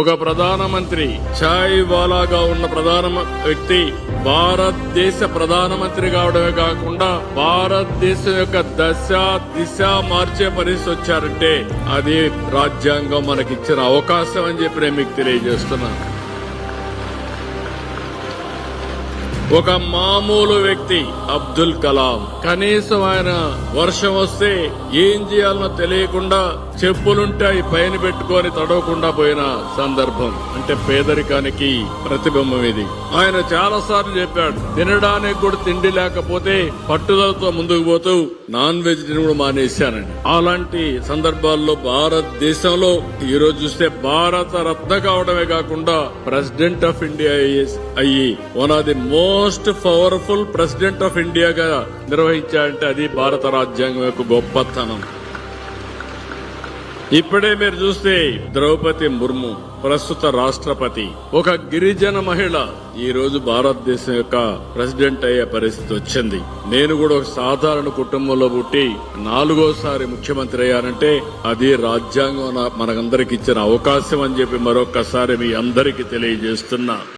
ఒక ప్రధానమంత్రి ఛాయ్ వాలాగా ఉన్న ప్రధాన వ్యక్తి భారతదేశ ప్రధానమంత్రి కావడమే కాకుండా భారతదేశం యొక్క దశ దిశ మార్చే పరిస్థితి వచ్చారంటే అది రాజ్యాంగం మనకిచ్చిన అవకాశం అని చెప్పి నేను మీకు తెలియజేస్తున్నాను. ఒక మామూలు వ్యక్తి అబ్దుల్ కలాం. కనీసం ఆయన వర్షం వస్తే ఏం చేయాలనో తెలియకుండా చెప్పులుంటాయి పైన పెట్టుకొని తడవకుండా పోయిన సందర్భం. అంటే పేదరికానికి ప్రతిబింబం ఇది. ఆయన చాలా సార్లు చెప్పాడు తినడానికి కూడా తిండి లేకపోతే పట్టుదలతో ముందుకు పోతూ నాన్ వెజ్ కూడా మానేశానండి అలాంటి సందర్భాల్లో భారతదేశంలో ఈ రోజు చూస్తే భారత రత్న కావడమే కాకుండా ప్రెసిడెంట్ ఆఫ్ ఇండియా అయ్యి one of the most powerful president of ఇండియాగా నిర్వహించారంటే అది భారత రాజ్యాంగం యొక్క గొప్పతనం. ఇప్పుడే మీరు చూస్తే ద్రౌపది ముర్ము ప్రస్తుత రాష్ట్రపతి ఒక గిరిజన మహిళ. ఈ రోజు భారతదేశం యొక్క ప్రెసిడెంట్ అయ్యే పరిస్థితి వచ్చింది. నేను కూడా ఒక సాధారణ కుటుంబంలో పుట్టి నాలుగోసారి ముఖ్యమంత్రి అయ్యానంటే అది రాజ్యాంగం మనకందరికి ఇచ్చిన అవకాశం అని చెప్పి మరొకసారి మీ అందరికీ తెలియజేస్తున్నా.